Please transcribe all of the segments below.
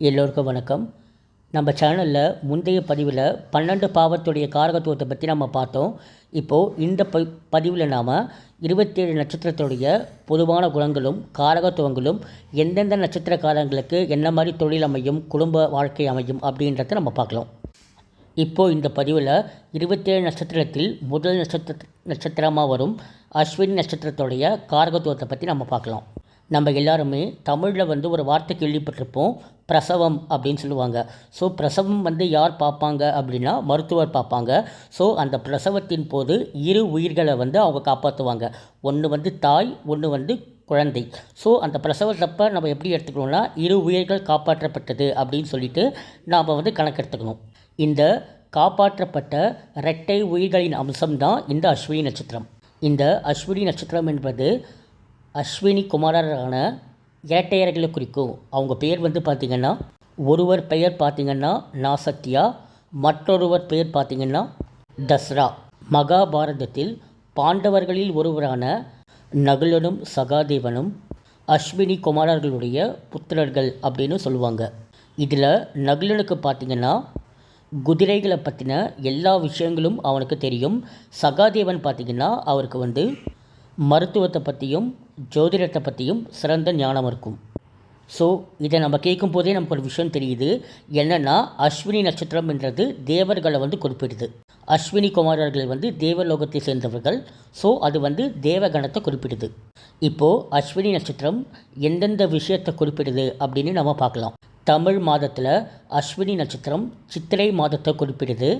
எல்லோருக்கும் வணக்கம். நம்ம சேனலில் முந்தைய பதிவில் பன்னெண்டு பாவத்துடைய காரகத்துவத்தை பற்றி நம்ம பார்த்தோம். இப்போது இந்த ப பதிவில் நாம் இருபத்தேழு நட்சத்திரத்துடைய பொதுவான குணங்களும் காரகத்துவங்களும் எந்தெந்த நட்சத்திரக்காரங்களுக்கு என்ன மாதிரி தொழில் அமையும் குடும்ப வாழ்க்கை அமையும் அப்படின்றத நம்ம பார்க்கலாம். இப்போது இந்த பதிவில் இருபத்தேழு நட்சத்திரத்தில் முதல் நட்சத்திர நட்சத்திரமாக வரும் அஸ்வினி நட்சத்திரத்துடைய காரகத்துவத்தை பற்றி நம்ம பார்க்கலாம். நம்ம எல்லாருமே தமிழில் வந்து ஒரு வார்த்தை கேள்விப்பட்டிருப்போம் பிரசவம் அப்படின்னு சொல்லுவாங்க. ஸோ பிரசவம் வந்து யார் பார்ப்பாங்க அப்படின்னா மருத்துவர் பார்ப்பாங்க. ஸோ அந்த பிரசவத்தின் போது இரு உயிர்களை வந்து அவங்க காப்பாற்றுவாங்க ஒன்று வந்து தாய் ஒன்று வந்து குழந்தை. ஸோ அந்த பிரசவத்தப்போ நம்ம எப்படி எடுத்துக்கணும்னா இரு உயிர்கள் காப்பாற்றப்பட்டது அப்படின்னு சொல்லிட்டு நாம் வந்து கணக்கெடுத்துக்கணும். இந்த காப்பாற்றப்பட்ட இரட்டை உயிர்களின் அம்சம்தான் இந்த அஸ்வினி நட்சத்திரம். இந்த அஸ்வினி நட்சத்திரம் என்பது அஸ்வினி குமாரரான இரட்டையர்களை குறிக்கும் அவங்க பேர் வந்து பார்த்திங்கன்னா ஒருவர் பெயர் பார்த்திங்கன்னா நாசத்யா மற்றொருவர் பெயர் பார்த்திங்கன்னா தஸ்ரா. மகாபாரதத்தில் பாண்டவர்களில் ஒருவரான நகுலனும் சகாதேவனும் அஸ்வினி குமாரர்களுடைய புத்திரர்கள் அப்படின்னு சொல்லுவாங்க. இதில் நகுலனுக்கு பார்த்திங்கன்னா குதிரைகளை பற்றின எல்லா விஷயங்களும் அவனுக்கு தெரியும். சகாதேவன் பார்த்திங்கன்னா அவருக்கு வந்து மருத்துவத்தை பற்றியும் ஜோதிடத்தை பற்றியும் சிறந்த ஞானம் இருக்கும். ஸோ இதை நம்ம கேட்கும் போதே நமக்கு ஒரு விஷயம் தெரியுது. என்னென்னா அஸ்வினி நட்சத்திரம் என்றது தேவர்களை வந்து குறிப்பிடுது. அஸ்வினி குமாரர்கள் வந்து தேவலோகத்தை சேர்ந்தவர்கள். ஸோ அது வந்து தேவகணத்தை குறிப்பிடுது. இப்போது அஸ்வினி நட்சத்திரம் எந்தெந்த விஷயத்தை குறிப்பிடுது அப்படின்னு நம்ம பார்க்கலாம். தமிழ் மாதத்தில் அஸ்வினி நட்சத்திரம் சித்திரை மாதத்தை குறிப்பிடுது.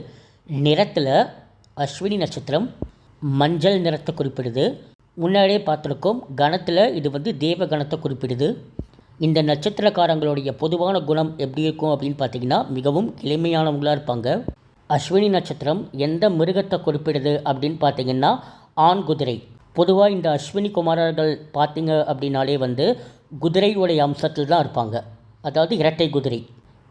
நிறத்தில் அஸ்வினி நட்சத்திரம் மஞ்சள் நிறத்தை குறிப்பிடுது. முன்னாடியே பார்த்துருக்கோம் கணத்தில் இது வந்து தேவ கணத்தை குறிப்பிடுது. இந்த நட்சத்திரக்காரங்களுடைய பொதுவான குணம் எப்படி இருக்கும் அப்படின்னு பார்த்தீங்கன்னா மிகவும் எளிமையானவங்களாக இருப்பாங்க. அஸ்வினி நட்சத்திரம் எந்த மிருகத்தை குறிப்பிடுது அப்படின்னு பார்த்தீங்கன்னா ஆண் குதிரை. பொதுவாக இந்த அஸ்வினி குமாரர்கள் பார்த்தீங்க அப்படின்னாலே வந்து குதிரையுடைய அம்சத்தில் தான் இருப்பாங்க. அதாவது இரட்டை குதிரை.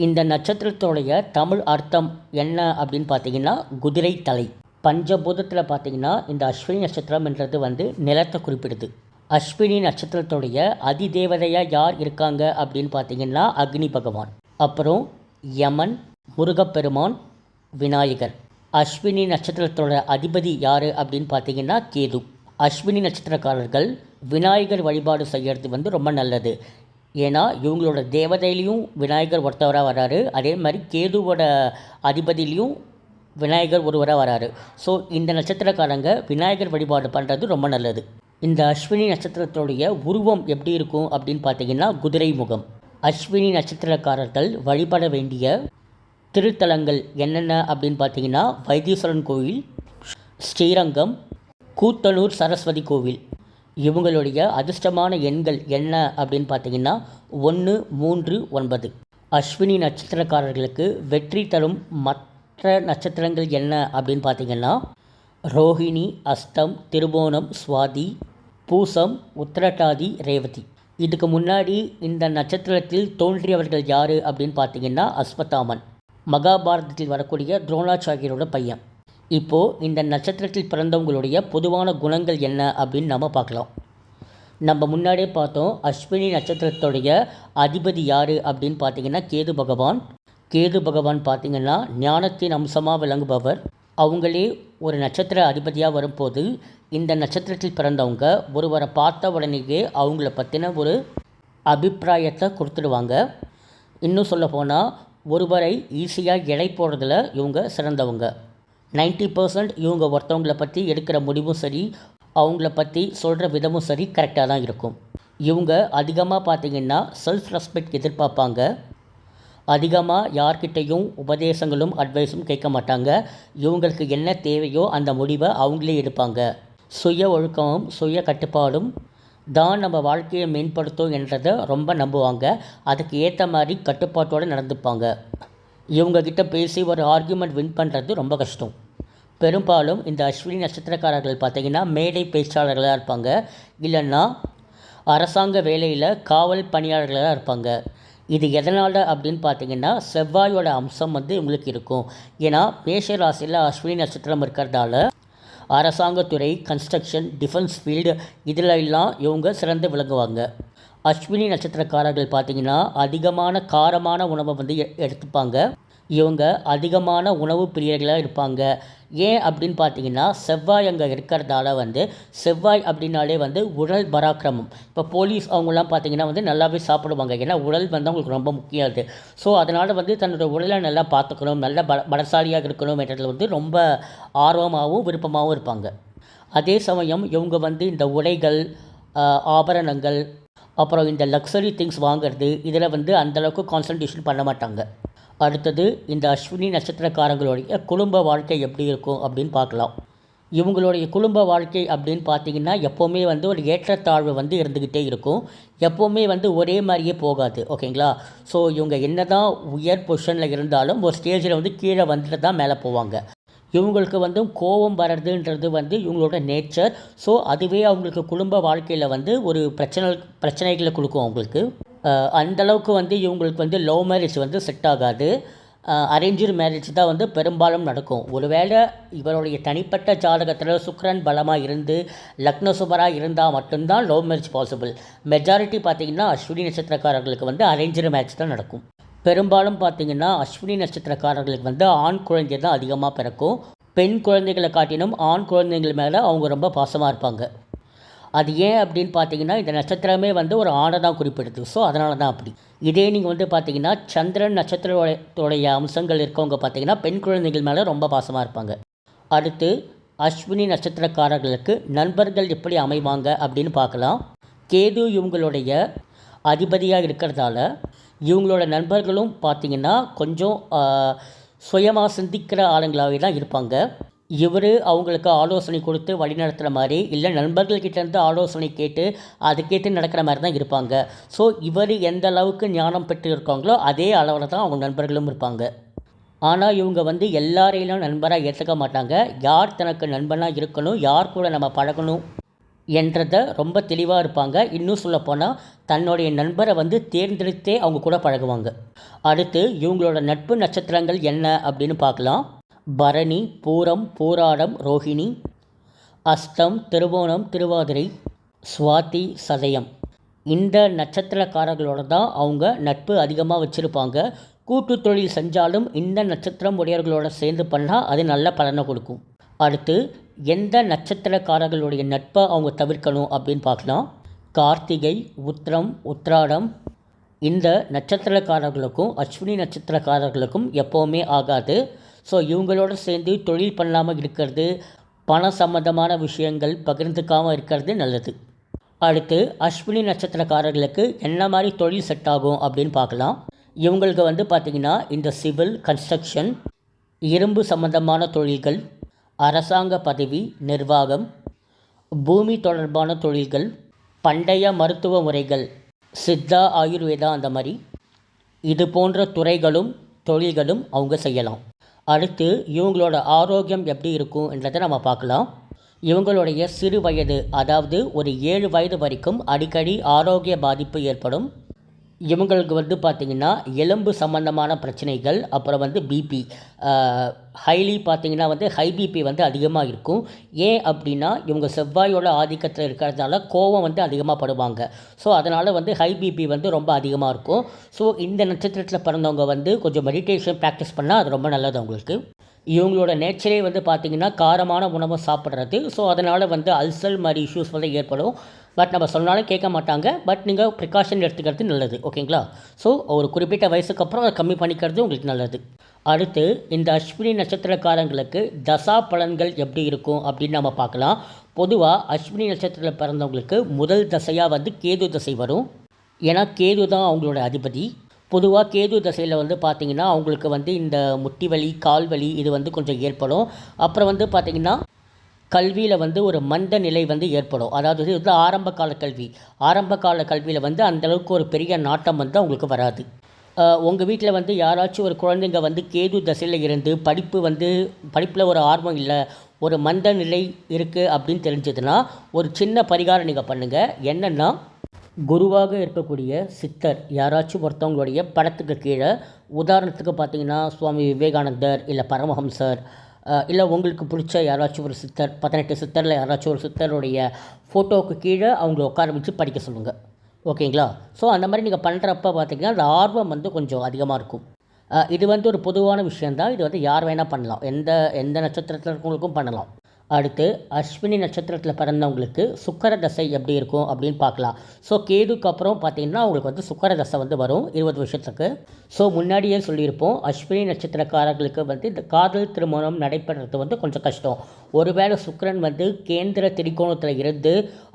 இந்த நட்சத்திரத்தோடைய தமிழ் அர்த்தம் என்ன அப்படின்னு பார்த்தீங்கன்னா குதிரை தலை. பஞ்சபூதத்தில் பார்த்தீங்கன்னா இந்த அஸ்வினி நட்சத்திரம்ன்றது வந்து நிலத்தை குறிப்பிடுது. அஸ்வினி நட்சத்திரத்துடைய அதிதேவதையாக யார் இருக்காங்க அப்படின்னு பார்த்தீங்கன்னா அக்னி பகவான். அப்புறம் யமன் முருகப்பெருமான் விநாயகர். அஸ்வினி நட்சத்திரத்தோட அதிபதி யார் அப்படின்னு பார்த்தீங்கன்னா கேது. அஸ்வினி நட்சத்திரக்காரர்கள் விநாயகர் வழிபாடு செய்கிறது வந்து ரொம்ப நல்லது. ஏன்னா இவங்களோட தேவதையிலையும் விநாயகர் ஒருத்தவராக வராரு. அதே மாதிரி கேதுவோட அதிபதியிலையும் விநாயகர் ஒருவராக வராரு. ஸோ இந்த நட்சத்திரக்காரங்க விநாயகர் வழிபாடு பண்ணுறது ரொம்ப நல்லது. இந்த அஸ்வினி நட்சத்திரத்துடைய உருவம் எப்படி இருக்கும் அப்படின்னு பார்த்தீங்கன்னா குதிரை முகம். அஸ்வினி நட்சத்திரக்காரர்கள் வழிபட வேண்டிய திருத்தலங்கள் என்னென்ன அப்படின்னு பார்த்தீங்கன்னா வைத்தீஸ்வரன் கோவில் ஸ்ரீரங்கம் கூத்தனூர் சரஸ்வதி கோவில். இவங்களுடைய அதிர்ஷ்டமான எண்கள் என்ன அப்படின்னு பார்த்தீங்கன்னா ஒன்று மூன்று ஒன்பது. அஸ்வினி நட்சத்திரக்காரர்களுக்கு வெற்றி தரும் மற்ற நட்சத்திரங்கள் என்ன அப்படின்னு பார்த்தீங்கன்னா ரோஹிணி அஸ்தம் திருபோணம் சுவாதி பூசம் உத்திரட்டாதி ரேவதி. இதுக்கு முன்னாடி இந்த நட்சத்திரத்தில் தோன்றியவர்கள் யார் அப்படின்னு பார்த்தீங்கன்னா அஸ்வத்தாமன். மகாபாரதத்தில் வரக்கூடிய துரோணாச்சாரியரோட பையன். இப்போது இந்த நட்சத்திரத்தில் பிறந்தவங்களுடைய பொதுவான குணங்கள் என்ன அப்படின்னு நம்ம பார்க்கலாம். நம்ம முன்னாடியே பார்த்தோம் அஸ்வினி நட்சத்திரத்துடைய அதிபதி யார் அப்படின்னு பார்த்தீங்கன்னா கேது பகவான். கேது பகவான் பார்த்திங்கன்னா ஞானத்தின் அம்சமாக விளங்குபவர். அவங்களே ஒரு நட்சத்திர அதிபதியாக வரும்போது இந்த நட்சத்திரத்தில் பிறந்தவங்க ஒருவரை பார்த்த உடனேயே அவங்கள பற்றின ஒரு அபிப்பிராயத்தை கொடுத்துடுவாங்க. இன்னும் சொல்லப்போனால் ஒருவரை ஈஸியாக எடை போடுறதுல இவங்க சிறந்தவங்க. நைன்ட்டி பர்சன்ட் இவங்க ஒருத்தவங்களை பற்றி எடுக்கிற முடிவும் சரி அவங்கள பற்றி சொல்கிற விதமும் சரி கரெக்டாக தான் இருக்கும். இவங்க அதிகமாக பார்த்திங்கன்னா செல்ஃப் ரெஸ்பெக்ட் எதிர்பார்ப்பாங்க. அதிகமாக யார்கிட்டையும் உபதேசங்களும் அட்வைஸும் கேட்க மாட்டாங்க. இவங்களுக்கு என்ன தேவையோ அந்த முடிவை அவங்களே எடுப்பாங்க. சுய ஒழுக்கமும் சுய கட்டுப்பாடும் தான் நம்ம வாழ்க்கையை மேம்படுத்தும் என்றதை ரொம்ப நம்புவாங்க. அதுக்கு ஏற்ற மாதிரி கட்டுப்பாட்டோடு நடந்துப்பாங்க. இவங்கக்கிட்ட பேசி ஒரு ஆர்கியூமெண்ட் வின் பண்ணுறது ரொம்ப கஷ்டம். பெரும்பாலும் இந்த அஸ்வினி நட்சத்திரக்காரர்கள் பார்த்திங்கன்னா மேடை பேச்சாளர்களாக இருப்பாங்க. இல்லைன்னா அரசாங்க வேலையில் காவல் பணியாளர்களாக இருப்பாங்க. இது எதனால் அப்படின்னு பார்த்தீங்கன்னா செவ்வாயோட அம்சம் வந்து இவங்களுக்கு இருக்கும். ஏன்னா மேஷ ராசியில் அஸ்வினி நட்சத்திரம் இருக்கிறதால அரசாங்கத்துறை கன்ஸ்ட்ரக்ஷன் டிஃபென்ஸ் ஃபீல்டு இதில் எல்லாம் இவங்க சிறந்து விளங்குவாங்க. அஸ்வினி நட்சத்திரக்காரர்கள் பார்த்தீங்கன்னா அதிகமான காரமான உணவை வந்து எ- எடுத்துப்பாங்க. இவங்க அதிகமான உணவு பிரியர்களாக இருப்பாங்க. ஏன் அப்படின்னு பார்த்தீங்கன்னா செவ்வாய் அங்கே இருக்கிறதால வந்து செவ்வாய் அப்படின்னாலே வந்து உடல் பராக்கிரமம். இப்போ போலீஸ் அவங்களாம் பார்த்தீங்கன்னா வந்து நல்லாவே சாப்பிடுவாங்க. ஏன்னா உடல் வந்து அவங்களுக்கு ரொம்ப முக்கியம் அது. ஸோ அதனால் வந்து தன்னோட உடலை நல்லா பார்த்துக்கணும். நல்ல பல பலசாலியாக இருக்கணும் என்றதில் வந்து ரொம்ப ஆர்வமாகவும் விருப்பமாகவும் இருப்பாங்க. அதே சமயம் இவங்க வந்து இந்த உடைகள் ஆபரணங்கள் அப்புறம் இந்த லக்ஸரி திங்ஸ் வாங்குறது இதில் வந்து அந்தளவுக்கு கான்சன்ட்ரேஷன் பண்ண மாட்டாங்க. அடுத்தது இந்த அஸ்வினி நட்சத்திரக்காரங்களுடைய குடும்ப வாழ்க்கை எப்படி இருக்கும் அப்படின்னு பார்க்கலாம். இவங்களுடைய குடும்ப வாழ்க்கை அப்படின்னு பார்த்தீங்கன்னா எப்போவுமே வந்து ஒரு ஏற்றத்தாழ்வு வந்து இருந்துக்கிட்டே இருக்கும். எப்போவுமே வந்து ஒரே மாதிரியே போகாது ஓகேங்களா? ஸோ இவங்க என்ன தான் உயர் பொசிஷனில் இருந்தாலும் ஒரு ஸ்டேஜில் வந்து கீழே வந்துட்டு தான் மேலே போவாங்க. இவங்களுக்கு வந்து கோபம் வர்றதுன்றது வந்து இவங்களோட நேச்சர் ஸோ அதுவே அவங்களுக்கு குடும்ப வாழ்க்கையில் வந்து ஒரு பிரச்சனை பிரச்சனைகளை கொடுக்கும் அவங்களுக்கு. அந்தளவுக்கு வந்து இவங்களுக்கு வந்து லவ் மேரேஜ் வந்து செட் ஆகாது. அரேஞ்சு மேரேஜ் தான் வந்து பெரும்பாலும் நடக்கும். ஒருவேளை இவருடைய தனிப்பட்ட ஜாதகத்தில் சுக்ரன் பலமாக இருந்து லக்ன சுபராக இருந்தால் மட்டும்தான் லவ் மேரேஜ் பாசிபிள் மெஜாரிட்டி பார்த்திங்கன்னா அஸ்வினி நட்சத்திரக்காரர்களுக்கு வந்து அரேஞ்சு மேரேஜ் தான் நடக்கும். பெரும்பாலும் பார்த்தீங்கன்னா அஸ்வினி நட்சத்திரக்காரர்களுக்கு வந்து ஆண் குழந்தை தான் அதிகமாக பிறக்கும். பெண் குழந்தைகளை காட்டிலும் ஆண் குழந்தைங்கள் மேலே அவங்க ரொம்ப பாசமாக இருப்பாங்க. அது ஏன் அப்படின்னு பார்த்தீங்கன்னா இந்த நட்சத்திரமே வந்து ஒரு ஆணை தான் குறிப்பிடுது. ஸோ அதனால தான் அப்படி. இதே நீங்கள் வந்து பார்த்தீங்கன்னா சந்திரன் நட்சத்திரத்தோடைய அம்சங்கள் இருக்கவங்க பார்த்தீங்கன்னா பெண் குழந்தைகள் மேலே ரொம்ப பாசமாக இருப்பாங்க. அடுத்து அஸ்வினி நட்சத்திரக்காரர்களுக்கு நண்பர்கள் எப்படி அமைவாங்க அப்படின்னு பார்க்கலாம். கேது இவங்களுடைய அதிபதியாக இருக்கிறதால இவங்களோட நண்பர்களும் பார்த்தீங்கன்னா கொஞ்சம் சுயமாக சிந்திக்கிற ஆளுங்களாகவே தான் இருப்பாங்க. இவர் அவங்களுக்கு ஆலோசனை கொடுத்து வழி நடத்துகிற மாதிரி இல்லை நண்பர்கள்கிட்டேருந்து ஆலோசனை கேட்டு அதுக்கேற்று நடக்கிற மாதிரி தான் இருப்பாங்க. ஸோ இவர் எந்த அளவுக்கு ஞானம் பெற்று இருக்காங்களோ அதே அளவில் தான் அவங்க நண்பர்களும் இருப்பாங்க. ஆனால் இவங்க வந்து எல்லாரையும் நண்பராக ஏற்றுக்க மாட்டாங்க. யார் தனக்கு நண்பனாக இருக்கணும் யார் கூட நம்ம பழகணும் என்றதை ரொம்ப தெளிவாக இருப்பாங்க. இன்னும் சொல்லப்போனால் தன்னுடைய நண்பரை வந்து தேர்ந்தெடுத்தே அவங்க கூட பழகுவாங்க. அடுத்து இவங்களோட நட்பு நட்சத்திரங்கள் என்ன அப்படின்னு பார்க்கலாம். பரணி பூரம் பூராடம் ரோஹிணி அஸ்தம் திருவோணம் திருவாதிரை சுவாதி சதயம். இந்த நட்சத்திரக்காரர்களோட தான் அவங்க நட்பு அதிகமாக வச்சுருப்பாங்க. கூட்டு தொழில் செஞ்சாலும் இந்த நட்சத்திரம் உடையவர்களோட சேர்ந்து பண்ணால் அது நல்ல பலனை கொடுக்கும். அடுத்து எந்த நட்சத்திரக்காரர்களுடைய நட்பை அவங்க தவிர்க்கணும் அப்படின்னு பார்க்கலாம். கார்த்திகை உத்திரம் உத்ராடம் இந்த நட்சத்திரக்காரர்களுக்கும் அஸ்வினி நட்சத்திரக்காரர்களுக்கும் எப்போவுமே ஆகாது. ஸோ இவங்களோட சேர்ந்து தொழில் பண்ணாமல் இருக்கிறது பண சம்பந்தமான விஷயங்கள் பகிர்ந்துக்காமல் இருக்கிறது நல்லது. அடுத்து அஸ்வினி நட்சத்திரக்காரர்களுக்கு என்ன மாதிரி தொழில் செட் ஆகும் அப்படின்னு பார்க்கலாம். இவங்களுக்கு வந்து பார்த்திங்கன்னா இந்த சிவில் கன்ஸ்ட்ரக்ஷன் இரும்பு சம்பந்தமான தொழில்கள் அரசாங்க பதவி நிர்வாகம் பூமி தொடர்பான தொழில்கள் பண்டைய மருத்துவ முறைகள் சித்தா ஆயுர்வேதா அந்த மாதிரி. இது போன்ற துறைகளும் தொழில்களும் அவங்க செய்யலாம். அடுத்து இவங்களோட ஆரோக்கியம் எப்படி இருக்கும் என்றதை நம்ம பார்க்கலாம். இவங்களுடைய சிறு வயது அதாவது ஒரு ஏழு வயது வரைக்கும் அடிக்கடி ஆரோக்கிய பாதிப்பு ஏற்படும். இவங்களுக்கு வந்து பார்த்திங்கன்னா எலும்பு சம்மந்தமான பிரச்சனைகள் அப்புறம் வந்து பிபி ஹைலி பார்த்திங்கன்னா வந்து ஹை பிபி வந்து அதிகமாக இருக்கும். ஏன் அப்படின்னா இவங்க செவ்வாயோட ஆதிக்கத்தில் இருக்கிறதுனால கோவம் வந்து அதிகமாக படுவாங்க. ஸோ அதனால் வந்து ஹை பிபி வந்து ரொம்ப அதிகமாக இருக்கும். ஸோ இந்த நட்சத்திரத்தில் பிறந்தவங்க வந்து கொஞ்சம் மெடிடேஷன் ப்ராக்டிஸ் பண்ணால் அது ரொம்ப நல்லது அவங்களுக்கு. இவங்களோட நேச்சரே வந்து பார்த்திங்கன்னா காரமான உணவை சாப்பிட்றது. ஸோ அதனால் வந்து அல்சர் மாதிரி இஷ்யூஸ் வந்து ஏற்படும். பட் நம்ம சொன்னாலும் கேட்க மாட்டாங்க. பட் நீங்கள் ப்ரிகாஷன் எடுத்துக்கிறது நல்லது. ஓகேங்களா ஸோ ஒரு குறிப்பிட்ட வயசுக்கு அப்புறம் அதை கம்மி பண்ணிக்கிறது உங்களுக்கு நல்லது. அடுத்து இந்த அஸ்வினி நட்சத்திரக்காரங்களுக்கு தசா பலன்கள் எப்படி இருக்கும் அப்படின்னு நம்ம பார்க்கலாம். பொதுவாக அஸ்வினி நட்சத்திரத்தில் பிறந்தவங்களுக்கு முதல் தசையாக வந்து கேது தசை வரும். ஏன்னா கேது தான் அவங்களோட அதிபதி. பொதுவாக கேது தசையில் வந்து பார்த்திங்கன்னா அவங்களுக்கு வந்து இந்த முட்டி வலி கால் வலி இது வந்து கொஞ்சம் ஏற்படும். அப்புறம் வந்து பார்த்திங்கன்னா கல்வியில் வந்து ஒரு மந்த நிலை வந்து ஏற்படும். அதாவது இது வந்து ஆரம்ப கால கல்வி. ஆரம்ப கால கல்வியில் வந்து அந்தளவுக்கு ஒரு பெரிய நாட்டம் வந்து அவங்களுக்கு வராது. உங்கள் வீட்டில் வந்து யாராச்சும் ஒரு குழந்தைங்க வந்து கேது தசையில் இருந்து படிப்பு வந்து படிப்பில் ஒரு ஆர்வம் இல்லை ஒரு மந்த நிலை இருக்குது அப்படின்னு தெரிஞ்சதுன்னா ஒரு சின்ன பரிகாரம் நீங்கள் பண்ணுங்கள் என்னென்னா குருவாக இருக்கக்கூடிய சித்தர் யாராச்சும் ஒருத்தவங்களுடைய படத்துக்கு கீழே உதாரணத்துக்கு பார்த்தீங்கன்னா சுவாமி விவேகானந்தர் இல்லை பரமஹம்சர் இல்லை உங்களுக்கு பிடிச்ச யாராச்சும் ஒரு சித்தர் பதினெட்டு சித்தரில் யாராச்சும் ஒரு சித்தருடைய ஃபோட்டோவுக்கு கீழே அவங்கள உட்கார வச்சு படிக்க சொல்லுங்கள் ஓகேங்களா? ஸோ அந்த மாதிரி நீங்கள் பண்ணுறப்ப பார்த்தீங்கன்னா அந்த ஆர்வம் வந்து கொஞ்சம் அதிகமாக இருக்கும். இது வந்து ஒரு பொதுவான விஷயந்தான் இது வந்து யார் வேணால் பண்ணலாம். எந்த எந்த நட்சத்திரத்தில் இருக்கவங்களுக்கும் பண்ணலாம். அடுத்து அஸ்வினி நட்சத்திரத்தில் பிறந்தவங்களுக்கு சுக்கர தசை எப்படி இருக்கும் அப்படின்னு பார்க்கலாம். ஸோ கேதுக்கு அப்புறம் பார்த்தீங்கன்னா அவங்களுக்கு வந்து சுக்கர தசை வந்து வரும் இருபது வருஷத்துக்கு. ஸோ முன்னாடியே சொல்லியிருப்போம் அஸ்வினி நட்சத்திரக்காரர்களுக்கு வந்து இந்த காதல் திருமணம் நடைபெறது வந்து கொஞ்சம் கஷ்டம். ஒருவேளை சுக்கரன் வந்து கேந்திர திரிகோணத்தில் இருந்து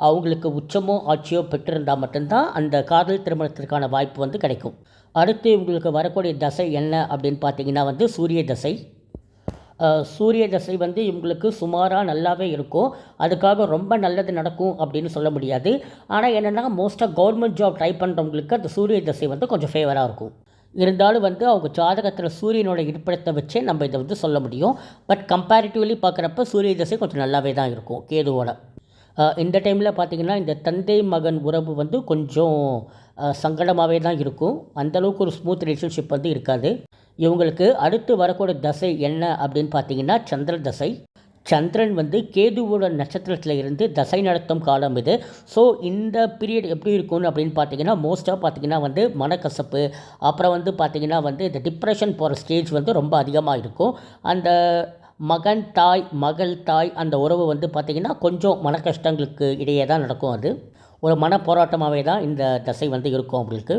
அவங்களுக்கு உச்சமோ ஆட்சியோ பெற்றிருந்தால் மட்டும்தான் அந்த காதல் திருமணத்திற்கான வாய்ப்பு வந்து கிடைக்கும். அடுத்து இவங்களுக்கு வரக்கூடிய தசை என்ன அப்படின்னு பார்த்தீங்கன்னா வந்து சூரிய தசை. சூரிய தசை வந்து இவங்களுக்கு சுமாராக நல்லாவே இருக்கும். அதுக்காக ரொம்ப நல்லது நடக்கும் அப்படின்னு சொல்ல முடியாது. ஆனால் என்னென்னா மோஸ்ட்டாக கவர்மெண்ட் ஜாப் ட்ரை பண்ணுறவங்களுக்கு அந்த சூரிய தசை வந்து கொஞ்சம் ஃபேவராக இருக்கும். இருந்தாலும் வந்து அவங்க ஜாதகத்தில் சூரியனோட இருப்பிடத்தை வச்சே நம்ம இதை வந்து சொல்ல முடியும். பட் கம்பேரிட்டிவ்லி பார்க்குறப்ப சூரிய தசை கொஞ்சம் நல்லாவே தான் இருக்கும் கேதுவோட. இந்த டைமில் பார்த்தீங்கன்னா இந்த தந்தை மகன் உறவு வந்து கொஞ்சம் சங்கடமாகவே தான் இருக்கும். அந்தளவுக்கு ஒரு ஸ்மூத் ரிலேஷன்ஷிப் வந்து இருக்காது. இவங்களுக்கு அடுத்து வரக்கூடிய தசை என்ன அப்படின்னு பார்த்தீங்கன்னா சந்திர தசை. சந்திரன் வந்து கேதுவோட நட்சத்திரத்தில் இருந்து தசை நடத்தும் காலம் இது. ஸோ இந்த பீரியட் எப்படி இருக்கும்னு அப்படின்னு பார்த்தீங்கன்னா மோஸ்ட்டாக பார்த்தீங்கன்னா வந்து மனக்கசப்பு. அப்புறம் வந்து பார்த்திங்கன்னா வந்து இந்த டிப்ரெஷன் போகிற ஸ்டேஜ் வந்து ரொம்ப அதிகமாக இருக்கும். அந்த மகன் தாய் மகள் தாய் அந்த உறவு வந்து பார்த்திங்கன்னா கொஞ்சம் மன கஷ்டங்களுக்கு இடையே தான் நடக்கும் அது. ஒரு மன போராட்டமாகவே தான் இந்த தசை வந்து இருக்கும் அவங்களுக்கு.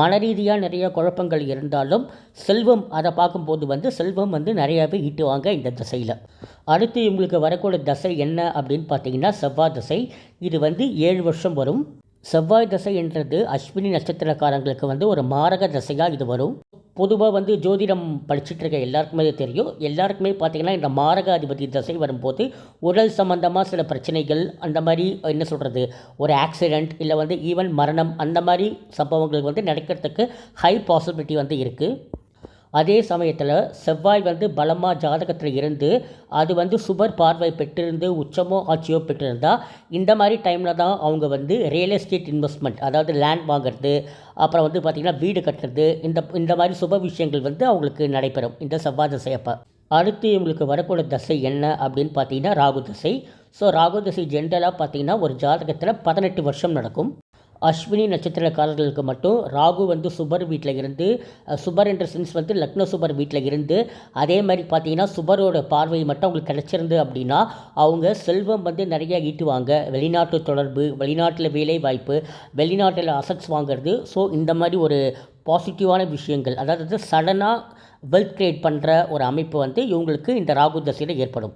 மன ரீதியாக நிறைய குழப்பங்கள் இருந்தாலும் செல்வம் அதை பார்க்கும்போது வந்து செல்வம் வந்து நிறையாவே ஈட்டுவாங்க இந்த தசையில். அடுத்து இவங்களுக்கு வரக்கூடிய தசை என்ன அப்படின்னு பார்த்தீங்கன்னா செவ்வாய் தசை. இது வந்து ஏழு வருஷம் வரும். செவ்வாய் தசை என்றது அஸ்வினி நட்சத்திரக்காரங்களுக்கு வந்து ஒரு மாரக தசையாக இது வரும். பொதுவாக வந்து ஜோதிடம் படிச்சுட்டு இருக்க எல்லாருக்குமே இது தெரியும். எல்லாருக்குமே பார்த்தீங்கன்னா இந்த மாரக அதிபதி தசை வரும்போது உடல் சம்மந்தமாக சில பிரச்சனைகள் அந்த மாதிரி என்ன சொல்கிறது ஒரு ஆக்சிடெண்ட் இல்லை வந்து ஈவன் மரணம் அந்த மாதிரி சம்பவங்கள் வந்து நடக்கிறதுக்கு ஹை பாசிபிலிட்டி வந்து இருக்குது அதே சமயத்தில் செவ்வாய் வந்து பலமாக ஜாதகத்தில் இருந்து அது வந்து சுபர் பார்வை பெற்றிருந்து உச்சமோ ஆட்சியோ பெற்றிருந்தால் இந்த மாதிரி டைமில் தான் அவங்க வந்து ரியல் எஸ்டேட் இன்வெஸ்ட்மெண்ட் அதாவது லேண்ட் வாங்குறது அப்புறம் வந்து பார்த்திங்கன்னா வீடு கட்டுறது இந்த இந்த மாதிரி சுப விஷயங்கள் வந்து அவங்களுக்கு நடைபெறும். இந்த செவ்வாய் தசையப்போ அடுத்து இவங்களுக்கு வரக்கூடிய தசை என்ன அப்படின்னு பார்த்தீங்கன்னா ராகு தசை. ஸோ ராகு தசை ஜென்ரலாக பார்த்தீங்கன்னா ஒரு ஜாதகத்தில் பதினெட்டு வருஷம் நடக்கும். அஸ்வினி நட்சத்திரக்காரர்களுக்கு மட்டும் ராகு வந்து சுபர் வீட்டில் இருந்து சுபர் என்ற சென்ஸ் வந்து லக்ன சுபர் வீட்டில் இருந்து அதே மாதிரி பார்த்தீங்கன்னா சுபரோட பார்வை மட்டும் அவங்களுக்கு கிடச்சிருந்து அப்படின்னா அவங்க செல்வம் வந்து நிறைய ஈட்டுவாங்க. வெளிநாட்டு தொடர்பு வெளிநாட்டில் வேலை வாய்ப்பு வெளிநாட்டில் அசட்ஸ் வாங்குறது. ஸோ இந்த மாதிரி ஒரு பாசிட்டிவான விஷயங்கள் அதாவது சடனாக வெல்த் க்ரியேட் பண்ணுற ஒரு அமைப்பு வந்து இவங்களுக்கு இந்த ராகு தசையில் ஏற்படும்.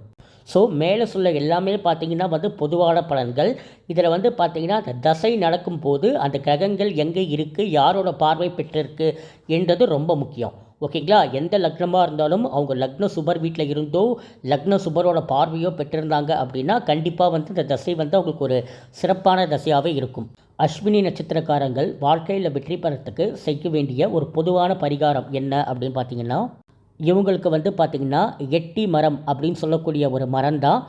ஸோ மேலே சொல்ல எல்லாமே பார்த்தீங்கன்னா வந்து பொதுவான பலன்கள். இதில் வந்து பார்த்திங்கன்னா அந்த தசை நடக்கும்போது அந்த கிரகங்கள் எங்கே இருக்குது யாரோட பார்வை பெற்றிருக்கு என்றது ரொம்ப முக்கியம். ஓகேங்களா? எந்த லக்னமாக இருந்தாலும் அவங்க லக்ன சுபர் வீட்டில் இருந்தோ லக்ன சுபரோட பார்வையோ பெற்றிருந்தாங்க அப்படின்னா கண்டிப்பாக வந்து இந்த தசை வந்து அவங்களுக்கு ஒரு சிறப்பான தசையாகவே இருக்கும். அஸ்வினி நட்சத்திரக்காரங்கள் வாழ்க்கையில் வெற்றி பெறத்துக்கு செய்ய வேண்டிய ஒரு பொதுவான பரிகாரம் என்ன அப்படின்னு பார்த்தீங்கன்னா இவங்களுக்கு வந்து பார்த்திங்கன்னா எட்டி மரம் அப்படின்னு சொல்லக்கூடிய ஒரு மரம் தான்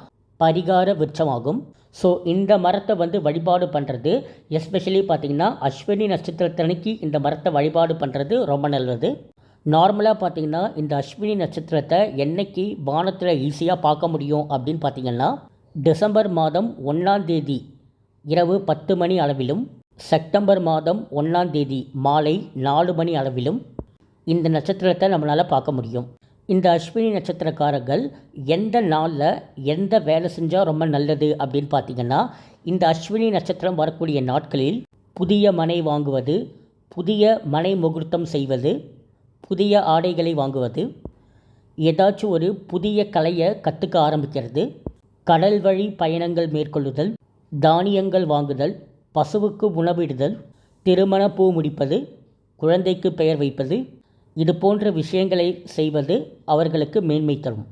பரிகார விருட்சமாகும். ஸோ இந்த மரத்தை வந்து வழிபாடு பண்ணுறது எஸ்பெஷலி பார்த்திங்கன்னா அஸ்வினி நட்சத்திரத்தன்னைக்கு இந்த மரத்தை வழிபாடு பண்ணுறது ரொம்ப நல்லது. நார்மலாக பார்த்தீங்கன்னா இந்த அஸ்வினி நட்சத்திரத்தை என்னைக்கு வானத்தில் ஈஸியாக பார்க்க முடியும் அப்படின்னு பார்த்தீங்கன்னா டிசம்பர் மாதம் ஒன்றாம் தேதி இரவு பத்து மணி அளவிலும் செப்டம்பர் மாதம் ஒன்றாம் தேதி மாலை நாலு மணி அளவிலும் இந்த நட்சத்திரத்தை நம்மளால் பார்க்க முடியும். இந்த அஸ்வினி நட்சத்திரக்காரர்கள் எந்த நாளில் எந்த வேலை செஞ்சால் ரொம்ப நல்லது அப்படின்னு பார்த்தீங்கன்னா இந்த அஸ்வினி நட்சத்திரம் வரக்கூடிய நாட்களில் புதிய மனை வாங்குவது புதிய மனை முகூர்த்தம் செய்வது புதிய ஆடைகளை வாங்குவது ஏதாச்சும் ஒரு புதிய கலையை கற்றுக்க ஆரம்பிக்கிறது கடல் வழி பயணங்கள் மேற்கொள்ளுதல் தானியங்கள் வாங்குதல் பசுவுக்கு உணவிடுதல் திருமண பூ முடிப்பது குழந்தைக்கு பெயர் வைப்பது இது போன்ற விஷயங்களை செய்வது அவர்களுக்கு மேன்மை தரும்.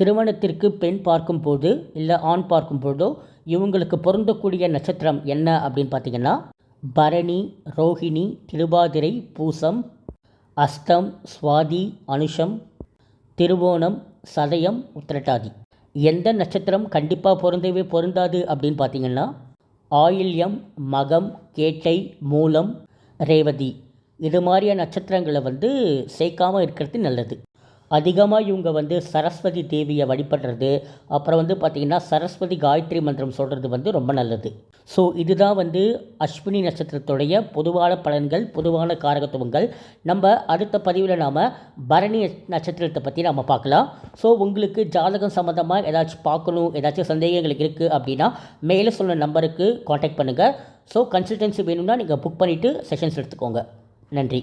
திருமணத்திற்கு பெண் பார்க்கும்போது இல்லை ஆண் பார்க்கும்போதோ இவங்களுக்கு பொருந்தக்கூடிய நட்சத்திரம் என்ன அப்படின்னு பார்த்தீங்கன்னா பரணி ரோஹிணி திருபாதிரை பூசம் அஸ்தம் சுவாதி அனுஷம் திருவோணம் சதயம் உத்திரட்டாதி. எந்த நட்சத்திரம் கண்டிப்பாக பொருந்தவே பொருந்தாது அப்படின்னு பார்த்தீங்கன்னா ஆயில்யம் மகம் கேட்டை மூலம் ரேவதி. இது மாதிரியான நட்சத்திரங்களை வந்து சேர்க்காமல் இருக்கிறது நல்லது. அதிகமாக இவங்க வந்து சரஸ்வதி தேவியை வழிபடுறது அப்புறம் வந்து பார்த்திங்கன்னா சரஸ்வதி காயத்ரி மந்திரம் சொல்கிறது வந்து ரொம்ப நல்லது. ஸோ இதுதான் வந்து அஸ்வினி நட்சத்திரத்துடைய பொதுவான பலன்கள் பொதுவான காரகத்துவங்கள். நம்ம அடுத்த பதிவில் நாம் பரணி நட்சத்திரத்தை பற்றி நம்ம பார்க்கலாம். ஸோ உங்களுக்கு ஜாதகம் சம்மந்தமாக ஏதாச்சும் பார்க்கணும் ஏதாச்சும் சந்தேகங்கள் இருக்குது அப்படின்னா மேலே சொன்ன நம்பருக்கு காண்டாக்ட் பண்ணுங்கள் ஸோ கன்சல்டன்சி வேணும்னா நீங்கள் புக் பண்ணிவிட்டு செஷன்ஸ் எடுத்துக்கோங்க. நன்றி.